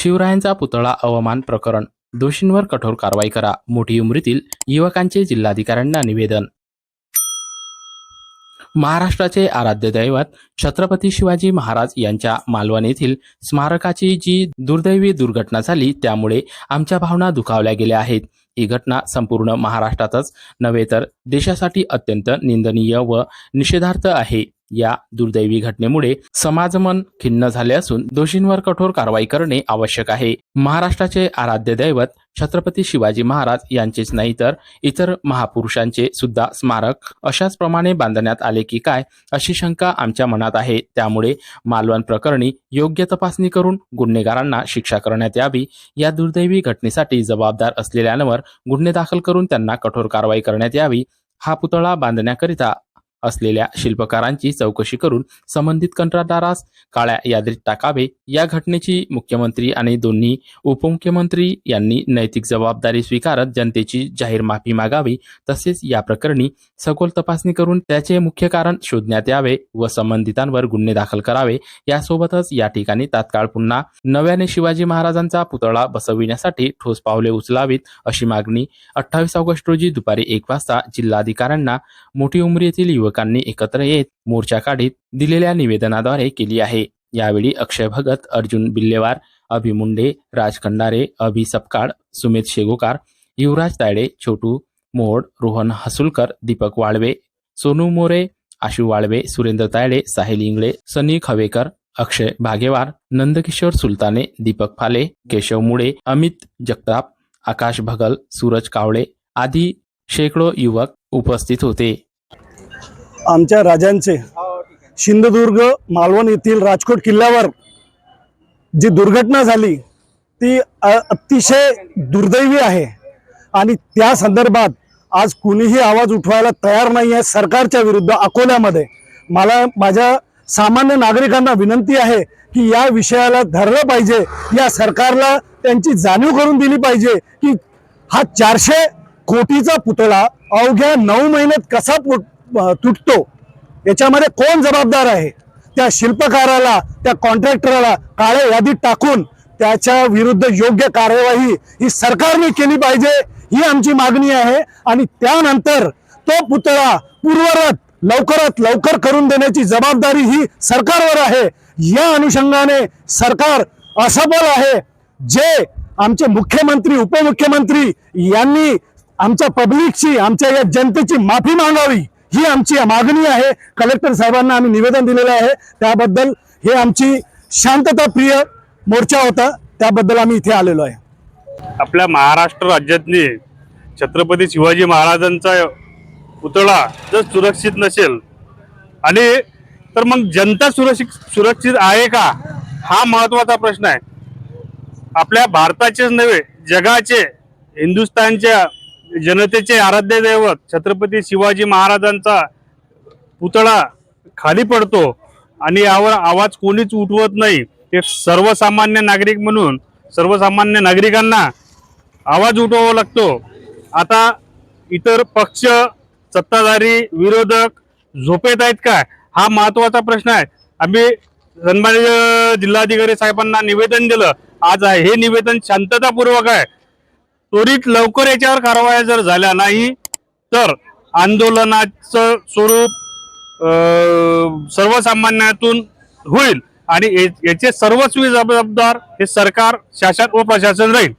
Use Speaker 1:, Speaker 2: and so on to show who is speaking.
Speaker 1: शिवरायांचा पुतळा अवमान प्रकरण. दोषींवर कठोर कारवाई करा. मोठी उमरीतील युवकांचे जिल्हाधिकाऱ्यांना निवेदन. महाराष्ट्राचे आराध्य दैवत छत्रपती शिवाजी महाराज यांच्या मालवण येथील स्मारकाची जी दुर्दैवी दुर्घटना झाली त्यामुळे आमच्या भावना दुखावल्या गेल्या आहेत. ही घटना संपूर्ण महाराष्ट्रातच नव्हे तर देशासाठी अत्यंत निंदनीय व निषेधार्थ आहे. या दुर्दैवी घटनेमुळे समाजमन खिन्न झाले असून दोषींवर कठोर कारवाई करणे आवश्यक आहे. महाराष्ट्राचे आराध्य दैवत छत्रपती शिवाजी महाराज यांचेच नाही तर इतर महापुरुषांचे सुद्धा स्मारक अशाच प्रमाणे बांधण्यात आले की काय अशी शंका आमच्या मनात आहे. त्यामुळे मालवण प्रकरणी योग्य तपासणी करून गुन्हेगारांना शिक्षा करण्यात यावी. या दुर्दैवी घटनेसाठी जबाबदार असलेल्यांवर गुन्हे दाखल करून त्यांना कठोर कारवाई करण्यात यावी. हा पुतळा बांधण्याकरिता असलेल्या शिल्पकारांची चौकशी करून संबंधित कंत्राटदारास काळ्या यादीत टाकावे. या घटनेची मुख्यमंत्री आणि दोन्ही उपमुख्यमंत्री यांनी नैतिक जबाबदारी स्वीकारत जनतेची जाहीर माफी मागावी. तसेच या प्रकरणी सखोल तपासणी करून त्याचे मुख्य कारण शोधण्यात यावे व संबंधितांवर गुन्हे दाखल करावे. यासोबतच या ठिकाणी तात्काळ पुन्हा नव्याने शिवाजी महाराजांचा पुतळा बसविण्यासाठी ठोस पावले उचलावीत अशी मागणी अठ्ठावीस ऑगस्ट रोजी दुपारी एक वाजता जिल्हाधिकाऱ्यांना मोठी उमरी येथील युवकांनी एकत्र येत मोर्चा काढीत दिलेल्या निवेदनाद्वारे केली आहे. यावेळी अक्षय भगत अर्जुन बिल्लेवार अभि मुंडे राज खंडारे अभि सपकाळ सुमित शेगोकार युवराज तायडे छोटू मोहोड रोहन हसुलकर दीपक वाळवे सोनू मोरे आशू वाळवे सुरेंद्र तायडे साहिल इंगळे सनी खवेकर अक्षय भागेवार नंदकिशोर सुलताने दीपक फाले केशव मुळे अमित जगताप आकाश भगल सूरज कावळे आदी शेकडो युवक उपस्थित होते.
Speaker 2: आमच्या राजांचे. सिंधुदुर्ग मालवण येथील राजकोट किल्ल्यावर जी दुर्घटना झाली ती अतिशय दुर्दैवी आहे. आणि त्या संदर्भात आज कुणीही आवाज उठवायला तयार नाही आहे सरकारच्या विरुद्ध अकोल्यामध्ये. मला माझ्या सामान्य नागरिकांना विनंती आहे की या विषयाला धरलं पाहिजे या सरकारला त्यांची जाणीव करून दिली पाहिजे की हा चारशे कोटीचा पुतळा अवघ्या नऊ महिन्यात कसा तुटतो. याच्यामध्ये कोण जबाबदार आहे? त्या शिल्पकाराला त्या कॉन्ट्रॅक्टरला काळ्या यादीत टाकून त्याच्या विरुद्ध योग्य कार्यवाही ही सरकारने केली पाहिजे ही आमची मागणी आहे. आणि त्यानंतर तो पुतळा पूर्वरत लवकरात लवकर करून देण्याची जबाबदारी ही सरकारवर आहे. या अनुषंगाने सरकार असफल आहे. जे आमचे मुख्यमंत्री उपमुख्यमंत्री यांनी आमच्या पब्लिकची आमच्या या जनतेची माफी मागावी. ही आमची मागणी आहे. कलेक्टर साहेबांना आम्ही निवेदन दिलेलं आहे. त्याबद्दल हे आमची शांतताप्रिय मोर्चा होता. त्याबद्दल आम्ही इथे आलेलो आहे.
Speaker 3: आपल्या महाराष्ट्र राज्यातली छत्रपती शिवाजी महाराजांचा पुतळा जर सुरक्षित नसेल आणि तर मग जनता सुरक्षित सुरक्षित आहे का? हा महत्त्वाचा प्रश्न आहे. आपल्या भारताचेच नव्हे जगाचे हिंदुस्थानच्या जनतेचे आराध्य दैवत छत्रपती शिवाजी महाराजांचा पुतळा खाली पडतो आणि यावर आवाज कोणीच उठवत नाही. ते सर्वसामान्य नागरिक म्हणून सर्वसामान्य नागरिकांना आवाज उठवावा लागतो. आता इतर पक्ष सत्ताधारी विरोधक झोपेत आहेत काय हा महत्त्वाचा प्रश्न आहे. आम्ही सन्मान्य जिल्हाधिकारी साहेबांना निवेदन दिलं. आज आहे हे निवेदन शांततापूर्वक आहे. त्वरित लवकर याच्यावर कारवाया जर झाल्या नाही तर आंदोलनाचं स्वरूप सर्वसामान्यातून होईल. आणि याचे सर्वस्वी जबाबदार हे सरकार शासन व प्रशासन राहील.